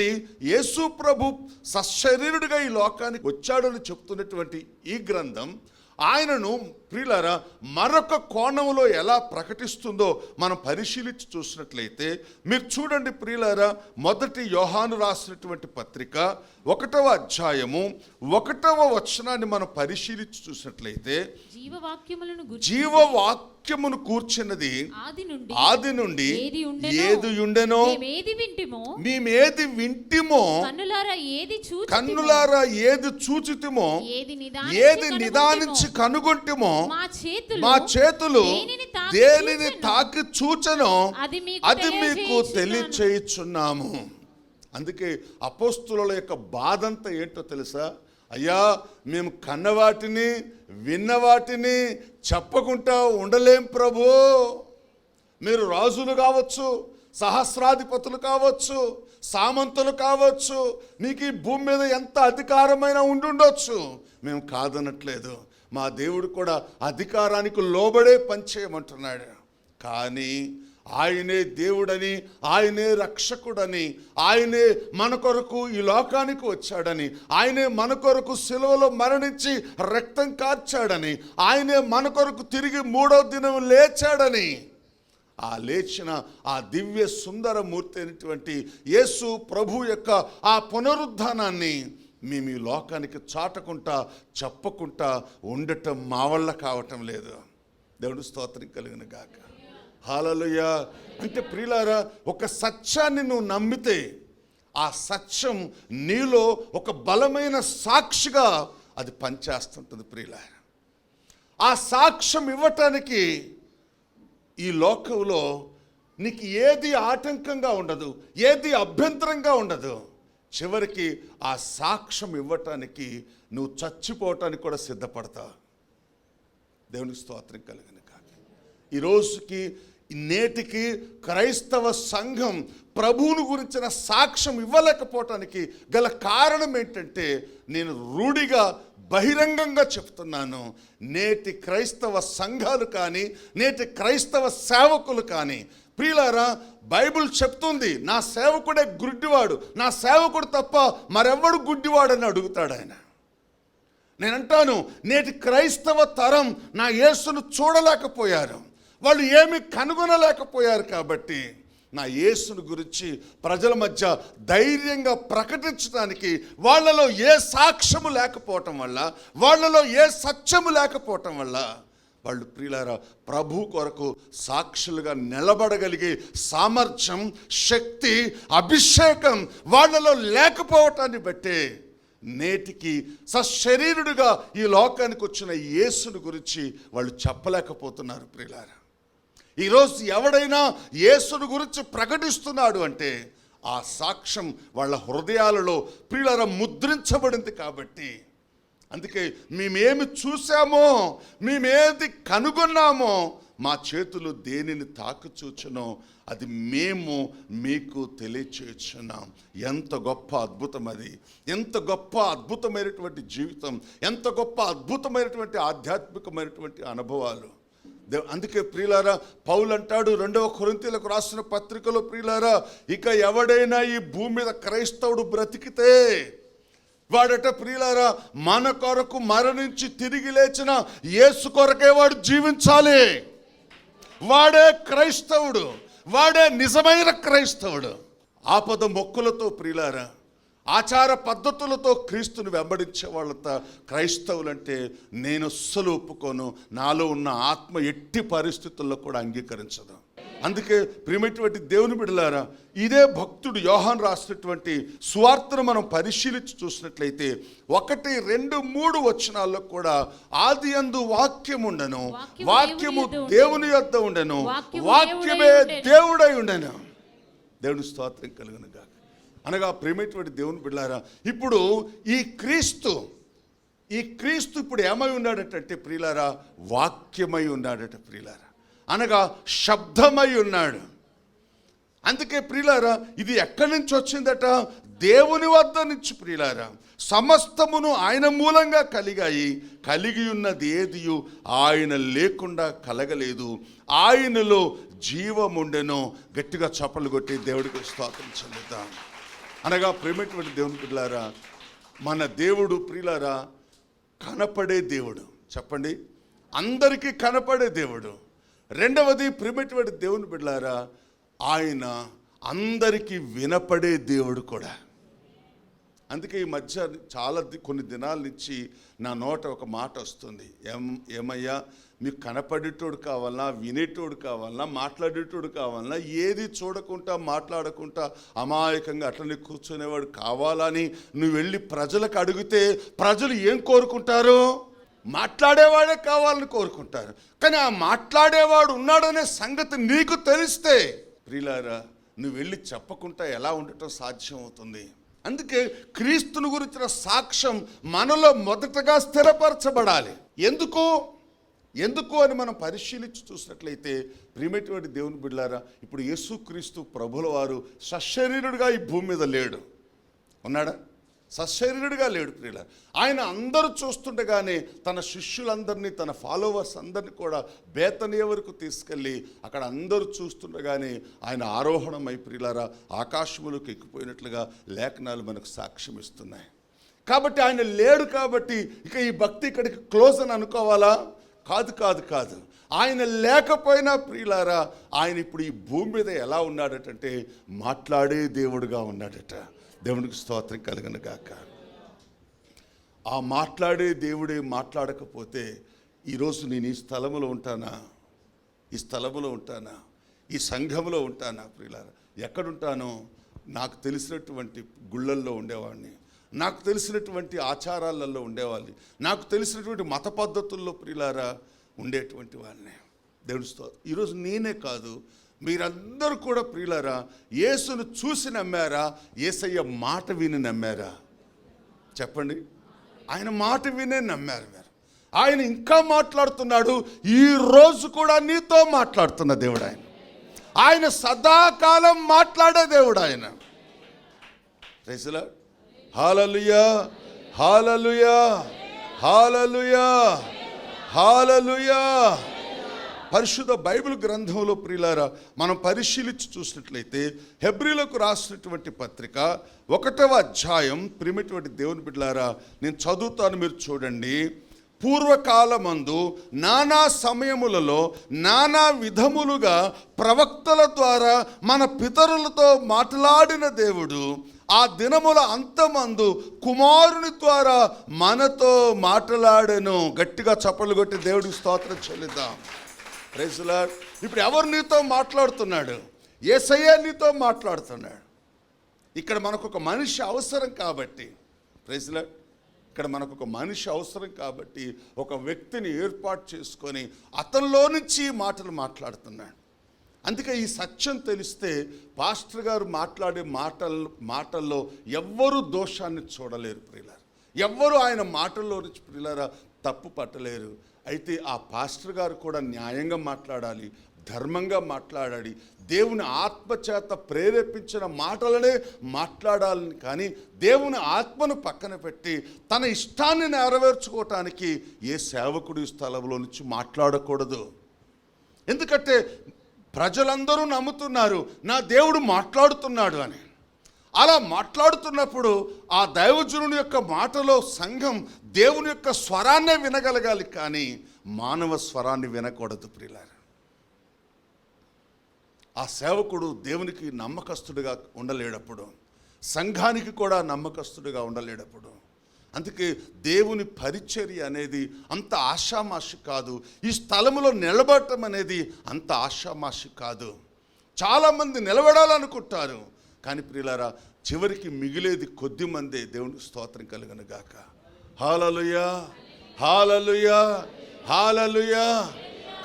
చూడండి యేసు ప్రభు సశరీరుడిగా ఈ లోకానికి వచ్చాడని చెప్తున్నటువంటి ఈ గ్రంథం ఆయనను ప్రియులారా మరొక కోణంలో ఎలా ప్రకటిస్తుందో మనం పరిశీలించి చూసినట్లయితే మీరు చూడండి ప్రియులారా మొదటి యోహాను రాసినటువంటి పత్రిక ఒకటవ అధ్యాయము ఒకటవ వచనాన్ని మనం పరిశీలించి చూసినట్లయితే జీవవాక్యములను గుర్చి జీవవాక్యమును కూర్చున్నది ఆది నుండి ఏది ఉండెనో, మేమేది వింటిమో కన్నులారా ఏది చూచి కన్నులారా ఏది చూచితిమో ఏది ఏది నిదానించి కనుగొంటిమో మా చేతులు దేనిని తాకి చూచెనో, అది మీకు. తెలియచేయుచున్నాము. అందుకే అపోస్తుల యొక్క బాధ అంతా ఏంటో తెలుసా? అయ్యా మేము కన్నవాటిని విన్నవాటిని చెప్పకుండా ఉండలేం ప్రభు. మీరు రాజులు కావచ్చు సహస్రాధిపతులు కావచ్చు సామంతులు కావచ్చు మీకు ఈ భూమి మీద ఎంత అధికారమైన ఉండుండొచ్చు. మేము కాదనట్లేదు. మా దేవుడు కూడా అధికారానికి లోబడే పనిచేయమంటున్నాడు కానీ ఆయనే దేవుడని ఆయనే రక్షకుడని ఆయనే మన కొరకు ఈ లోకానికి వచ్చాడని ఆయనే మన కొరకు సెలవులో మరణించి రక్తం కార్చాడని ఆయనే మన కొరకు తిరిగి మూడో దినం లేచాడని ఆ లేచిన ఆ దివ్య సుందర మూర్తి అయినటువంటి యేసు ప్రభు యొక్క ఆ పునరుద్ధానాన్ని మేము ఈ లోకానికి చాటకుంటా చెప్పకుండా ఉండటం మా వల్ల కావటం లేదు. దేవుడు స్తోత్రం కలిగిన గాక. హాలలుయ అంటే ప్రియులారా ఒక సత్యాన్ని నువ్వు నమ్మితే ఆ సత్యం నీలో ఒక బలమైన సాక్షిగా అది పనిచేస్తుంటుంది ప్రియులారా. ఆ సాక్ష్యం ఇవ్వటానికి ఈ లోకంలో నీకు ఏది ఆటంకంగా ఉండదు ఏది అభ్యంతరంగా ఉండదు. చివరికి ఆ సాక్ష్యం ఇవ్వటానికి నువ్వు చచ్చిపోవటానికి కూడా సిద్ధపడతా. దేవునికి స్తోత్రం కలిగిన కానీ ఈ రోజుకి నేటికి క్రైస్తవ సంఘం ప్రభువును గురించిన సాక్ష్యం ఇవ్వలేకపోవటానికి గల కారణం ఏంటంటే నేను రూఢిగా బహిరంగంగా చెప్తున్నాను. నేటి క్రైస్తవ సంఘాలు కానీ నేటి క్రైస్తవ సేవకులు కానీ ప్రియులారా బైబిల్ చెప్తుంది నా సేవకుడే గుడ్డివాడు నా సేవకుడు తప్ప మరెవ్వడు గుడ్డివాడని అడుగుతాడు ఆయన. నేను అంటాను నేటి క్రైస్తవ తరం నా యేసును చూడలేకపోయారు. వాళ్ళు ఏమి కనుగొనలేకపోయారు కాబట్టి నా యేసును గురించి ప్రజల మధ్య ధైర్యంగా ప్రకటించడానికి వాళ్ళలో ఏ సాక్ష్యము లేకపోవటం వల్ల వాళ్ళలో ఏ సత్యము లేకపోవటం వల్ల వాళ్ళు ప్రియులారా ప్రభు కొరకు సాక్షులుగా నిలబడగలిగే సామర్థ్యం శక్తి అభిషేకం వాళ్ళలో లేకపోవటాన్ని బట్టే నేటికి సశరీరుడుగా ఈ లోకానికి వచ్చిన యేసుని గురించి వాళ్ళు చెప్పలేకపోతున్నారు ప్రియులారా. ఈరోజు ఎవడైనా యేసుని గురించి ప్రకటిస్తున్నాడు అంటే ఆ సాక్ష్యం వాళ్ళ హృదయాలలో ప్రియులారా ముద్రించబడింది కాబట్టి అందుకే మేమేమి చూసామో మేమేది కనుగొన్నామో మా చేతులు దేనిని తాకుచూచునో అది మేము మీకు తెలియచేస్తున్నాం. ఎంత గొప్ప అద్భుతం అది. ఎంత గొప్ప అద్భుతమైనటువంటి జీవితం. ఎంత గొప్ప అద్భుతమైనటువంటి ఆధ్యాత్మికమైనటువంటి అనుభవాలు. దేవ్ అందుకే ప్రియులారా పౌలు అంటాడు రెండవ కొరింతీలకు రాసిన పత్రికలో ప్రియులారా ఇక ఎవడైనా ఈ భూమి మీద క్రైస్తవుడు బ్రతికితే వాడట ప్రియులారా మన కొరకు మరణించి తిరిగి లేచిన యేసు కొరకే వాడు జీవించాలి. వాడే క్రైస్తవుడు వాడే నిజమైన క్రైస్తవుడు. ఆపద మొక్కులతో ప్రియులారా ఆచార పద్ధతులతో క్రీస్తుని వెంబడించే వాళ్ళంతా క్రైస్తవులంటే నేను అస్సలు ఒప్పుకోను. నాలో ఉన్న ఆత్మ ఎట్టి పరిస్థితుల్లో కూడా అంగీకరించదు. అందుకే ప్రియమైనటువంటి దేవుని బిడలారా ఇదే భక్తుడు యోహాన్ రాసినటువంటి సువార్తను మనం పరిశీలించి చూసినట్లయితే ఒకటి రెండు మూడు వచనాల్లో కూడా ఆది అందు వాక్యం ఉండను వాక్యము దేవుని యొద్ద ఉండను వాక్యము దేవుడై ఉండెను. దేవుని స్తోత్రం కలుగును గాక. అనగా ప్రేమైనటువంటి దేవుని బిడ్డారా ఇప్పుడు ఈ క్రీస్తు ఈ క్రీస్తు ఇప్పుడు ఏమై ఉన్నాడటంటే ప్రియులారా వాక్యమై ఉన్నాడట ప్రియులారా. అనగా శబ్దమై ఉన్నాడు. అందుకే ప్రియులారా ఇది ఎక్కడి నుంచి వచ్చిందట? దేవుని వద్ద నుంచి ప్రియులారా. సమస్తమును ఆయన మూలంగా కలిగాయి. కలిగి ఉన్నది ఏదియు? ఆయన లేకుండా కలగలేదు. ఆయనలో జీవముండెను గట్టిగా చప్పలు కొట్టి దేవుడికి స్తోత్రం చెందుతాం అనగా ప్రేమటువంటి దేవుని పిల్లారా మన దేవుడు ప్రియులారా కనపడే దేవుడు. చెప్పండి? అందరికీ కనపడే దేవుడు. రెండవది ప్రిమిటివడి దేవుని బిడ్డారా ఆయన అందరికీ వినపడే దేవుడు కూడా. అందుకే ఈ మధ్య చాలా కొన్ని దినాల నుంచి నా నోట ఒక మాట వస్తుంది. ఏం ఏమయ్యా మీకు కనపడేటోడు కావాలన్నా వినేటోడు కావాలన్నా మాట్లాడేటోడు కావాలన్నా ఏది చూడకుండా మాట్లాడకుండా అమాయకంగా అట్లనే కూర్చునేవాడు కావాలని నువ్వు వెళ్ళి ప్రజలకు అడిగితే ప్రజలు ఏం కోరుకుంటారు? మాట్లాడేవాడే కావాలని కోరుకుంటారు. కానీ ఆ మాట్లాడేవాడు ఉన్నాడనే సంగతి నీకు తెలిస్తే ప్రియులారా నువ్వు వెళ్ళి చెప్పకుండా ఎలా ఉండటం సాధ్యం అవుతుంది అందుకే క్రీస్తుని గురించిన సాక్ష్యం మనలో మొదటగా స్థిరపరచబడాలి. ఎందుకు? ఎందుకు అని మనం పరిశీలించి చూసినట్లయితే ప్రియమైనటువంటి దేవుని బిడ్డారా ఇప్పుడు యేసుక్రీస్తు ప్రభుల వారు సశరీరుడిగా ఈ భూమి మీద లేడు. ఉన్నాడా? సశరీరుడిగా లేడు ప్రియుల. ఆయన అందరూ చూస్తుండగానే తన శిష్యులందరినీ తన ఫాలోవర్స్ అందరినీ కూడా బేతనీయ వరకు తీసుకెళ్ళి అక్కడ అందరూ చూస్తుండగానే ఆయన ఆరోహణమై ప్రియులారా ఆకాశములకు ఎక్కిపోయినట్లుగా లేఖనాలు మనకు సాక్ష్యం ఇస్తున్నాయి. కాబట్టి ఆయన లేడు కాబట్టి ఇక ఈ భక్తి ఇక్కడికి క్లోజ్ అని అనుకోవాలా? కాదు కాదు కాదు. ఆయన లేకపోయినా ప్రియులారా ఆయన ఇప్పుడు ఈ భూమి మీద ఎలా ఉన్నాడటంటే మాట్లాడే దేవుడుగా ఉన్నాడట. దేవునికి స్తోత్రం కలగను గాక. ఆ మాట్లాడే దేవుడే మాట్లాడకపోతే ఈరోజు నేను ఈ స్థలములో ఉంటానా? ఈ స్థలములో ఉంటానా? ఈ సంఘములో ఉంటానా ప్రియులారా? ఎక్కడుంటానో నాకు తెలిసినటువంటి గుళ్ళల్లో ఉండేవాడిని. నాకు తెలిసినటువంటి ఆచారాలలో ఉండేవాళ్ళని నాకు తెలిసినటువంటి మత పద్ధతుల్లో ప్రియులారా ఉండేటువంటి వాడిని. దేవుని sto- ఈరోజు నేనే కాదు మీరందరూ కూడా ప్రియులరా యేసును చూసి నమ్మారా యేసయ్య మాట విని నమ్మారా? చెప్పండి. ఆయన మాట వినే నమ్మారు మీరు. ఆయన ఇంకా మాట్లాడుతున్నాడు ఈ రోజు కూడా నీతో మాట్లాడుతున్న దేవుడు ఆయన. ఆయన సదాకాలం మాట్లాడే దేవుడు ఆయన. రైసులా హాలలుయా హాలలుయా హాలలుయా హాలలుయా పరిశుద్ధ బైబిల్ గ్రంథంలో ప్రియులారా మనం పరిశీలించి చూసినట్లయితే హెబ్రిలకు రాసినటువంటి పత్రిక ఒకటవ అధ్యాయం ప్రిమిటువంటి దేవుని బిడ్డలారా నేను చదువుతాను మీరు చూడండి. పూర్వకాలమందు నానా సమయములలో నానా విధములుగా ప్రవక్తల ద్వారా మన పితరులతో మాట్లాడిన దేవుడు ఆ దినముల అంతమందు కుమారుని ద్వారా మనతో మాట్లాడెను గట్టిగా చప్పలు కొట్టి దేవుడికి స్తోత్రం చెల్లిద్దాం. ప్రైజ్లా ఇప్పుడు ఎవరు నీతో మాట్లాడుతున్నాడు? ఏసయ్య నీతో మాట్లాడుతున్నాడు. ఇక్కడ మనకు ఒక మనిషి అవసరం కాబట్టి ప్రైజ్లా ఇక్కడ మనకు ఒక మనిషి అవసరం కాబట్టి ఒక వ్యక్తిని ఏర్పాటు చేసుకొని అతనిలో నుంచి మాటలు మాట్లాడుతున్నాడు. అందుకే ఈ సత్యం తెలిస్తే పాస్టర్ గారు మాట్లాడే మాటలు మాటల్లో ఎవ్వరూ దోషాన్ని చూడలేరు ప్రియులారు. ఎవ్వరూ ఆయన మాటల్లో నుంచి ప్రియులారా తప్పు పట్టలేరు. అయితే ఆ పాస్టర్ గారు కూడా న్యాయంగా మాట్లాడాలి ధర్మంగా మాట్లాడాలి దేవుని ఆత్మచేత ప్రేరేపించిన మాటలనే మాట్లాడాలని కానీ దేవుని ఆత్మను పక్కన పెట్టి తన ఇష్టాన్ని నెరవేర్చుకోవటానికి ఏ సేవకుడు స్థలంలో నుంచి మాట్లాడకూడదు. ఎందుకంటే ప్రజలందరూ నమ్ముతున్నారు నా దేవుడు మాట్లాడుతున్నాడు అని. అలా మాట్లాడుతున్నప్పుడు ఆ దైవజనుని యొక్క మాటలో సంఘం దేవుని యొక్క స్వరాన్నే వినగలగాలి కానీ మానవ స్వరాన్ని వినకూడదు ప్రియులారు. ఆ సేవకుడు దేవునికి నమ్మకస్తుడిగా ఉండలేడప్పుడు సంఘానికి కూడా నమ్మకస్తుడిగా ఉండలేడప్పుడు అందుకే దేవుని పరిచర్య అనేది అంత ఆషామాషి కాదు ఈ స్థలములో నిలబడటం అనేది అంత ఆషామాషి కాదు. చాలామంది నిలబడాలనుకుంటారు కానీ ప్రియులారా చివరికి మిగిలేది కొద్ది మందే దేవునికి స్తోత్రం కలుగును గాక. Hallelujah hallelujah hallelujah.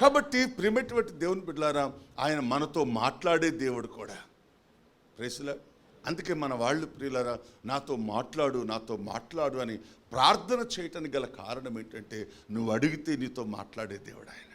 కాబట్టి ప్రిమేటువంటి దేవుని బిడ్డలారా ఆయన మనతో మాట్లాడే దేవుడు కూడా. ప్రేసులా అందుకే మన వాళ్ళు ప్రియులరా నాతో మాట్లాడు నాతో మాట్లాడు అని ప్రార్థన చేయటానికి గల కారణం ఏంటంటే నువ్వు అడిగితే నీతో మాట్లాడే దేవుడు ఆయన.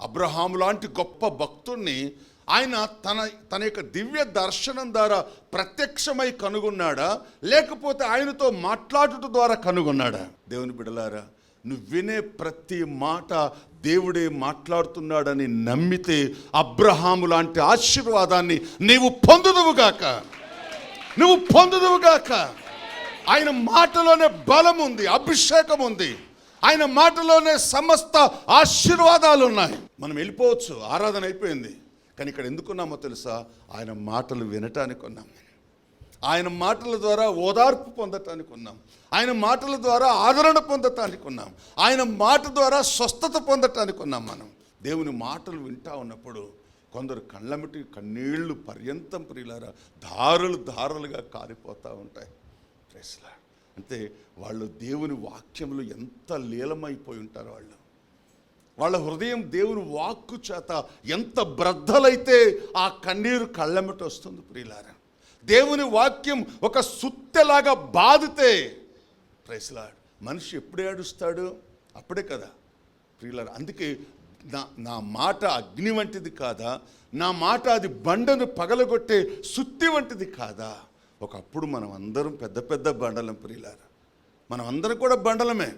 అబ్రహాము లాంటి గొప్ప భక్తుణ్ణి ఆయన తన తన యొక్క దివ్య దర్శనం ద్వారా ప్రత్యక్షమై కనుగొన్నాడా? లేకపోతే ఆయనతో మాట్లాడుట ద్వారా కనుగొన్నాడా? దేవుని బిడలారా నువ్వు వినే ప్రతి మాట దేవుడే మాట్లాడుతున్నాడని నమ్మితే అబ్రహాము లాంటి ఆశీర్వాదాన్ని నీవు పొందుదువుగాక నువ్వు పొందుదువుగాక ఆయన మాటలోనే బలం ఉంది అభిషేకం ఉంది. ఆయన మాటలోనే సమస్త ఆశీర్వాదాలు ఉన్నాయి. మనం వెళ్ళిపోవచ్చు ఆరాధన అయిపోయింది. కానీ ఇక్కడ ఎందుకున్నామో తెలుసా? ఆయన మాటలు వినటానికి ఉన్నాం ఆయన మాటల ద్వారా ఓదార్పు పొందటానికి ఉన్నాం. ఆయన మాటల ద్వారా ఆదరణ పొందటానికి ఉన్నాం. ఆయన మాట ద్వారా స్వస్థత పొందటానికి ఉన్నాం మనం. దేవుని మాటలు వింటా ఉన్నప్పుడు కొందరు కళ్ళమిటి కన్నీళ్ళు పర్యంతం ప్రియులారా ధారలు ధారలుగా కారిపోతూ ఉంటాయి. ప్రెస్లా అంటే వాళ్ళు దేవుని వాక్యములు ఎంత లీలమైపోయి ఉంటారు వాళ్ళు? వాళ్ళ హృదయం దేవుని వాక్కు చేత ఎంత బ్రద్దలైతే ఆ కన్నీరు కళ్ళెమ్మట వస్తుంది ప్రియులారా. దేవుని వాక్యం ఒక సుత్తెలాగా బాధితే ప్రైస్లాడు మనిషి ఎప్పుడే ఏడుస్తాడు? అప్పుడే కదా. ప్రియులారా అందుకే నా నా మాట అగ్ని వంటిది కాదా? నా మాట అది బండను పగలగొట్టే సుత్తి వంటిది కాదా? ఒకప్పుడు మనం అందరం పెద్ద పెద్ద బండలం ప్రియులారా. మనం అందరం కూడా బండలమే.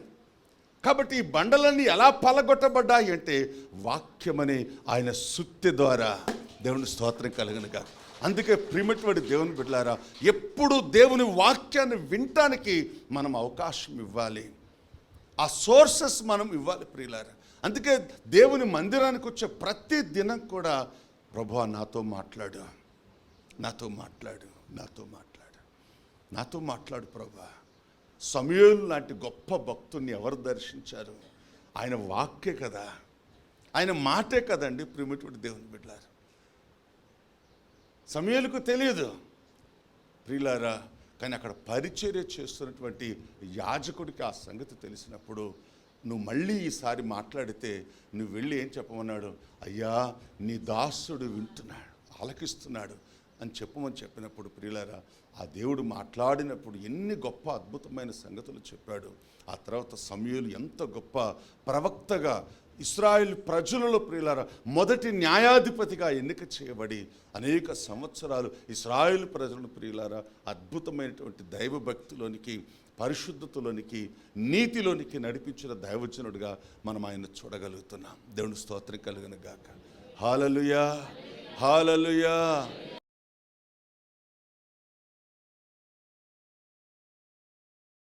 కాబట్టి ఈ బండలన్నీ ఎలా పలగొట్టబడ్డాయి అంటే వాక్యమనే ఆయన సుత్తి ద్వారా దేవుని స్తోత్రం కలిగినగా అందుకే ప్రిమిటివడి దేవుని బిడ్డలారా ఎప్పుడు దేవుని వాక్యాన్ని వినటానికి మనం అవకాశం ఇవ్వాలి. ఆ సోర్సెస్ మనం ఇవ్వాలి ప్రియులారా. అందుకే దేవుని మందిరానికి వచ్చే ప్రతి దినం కూడా ప్రభా నాతో మాట్లాడు. నాతో మాట్లాడు నాతో మాట్లాడు. నాతో మాట్లాడు ప్రభా. సమయం లాంటి గొప్ప భక్తుని ఎవరు దర్శించారు? ఆయన వాక్యే కదా. ఆయన మాటే కదండి ప్రిమిటివుడు దేవుని బిడ్డారు సమయాలకు తెలియదు. ప్రియులారా కానీ అక్కడ పరిచర్య చేస్తున్నటువంటి యాజకుడికి ఆ సంగతి తెలిసినప్పుడు నువ్వు మళ్ళీ ఈసారి మాట్లాడితే నువ్వు వెళ్ళి ఏం చెప్పమన్నాడు? అయ్యా నీ దాసుడు వింటున్నాడు ఆలకిస్తున్నాడు. అని చెప్పమని చెప్పినప్పుడు ప్రియులారా ఆ దేవుడు మాట్లాడినప్పుడు ఎన్ని గొప్ప అద్భుతమైన సంగతులు చెప్పాడు. ఆ తర్వాత సమయులు ఎంత గొప్ప ప్రవక్తగా ఇస్రాయిల్ ప్రజలలో ప్రియులారా మొదటి న్యాయాధిపతిగా ఎన్నిక చేయబడి అనేక సంవత్సరాలు ఇస్రాయిల్ ప్రజలను ప్రియులారా అద్భుతమైనటువంటి దైవభక్తిలోనికి పరిశుద్ధతలోనికి నీతిలోనికి నడిపించిన దైవజనుడిగా మనం ఆయన చూడగలుగుతున్నాం. దేవుని స్తోత్రం కలిగిన గాక. హాలలుయా! హాలలుయా!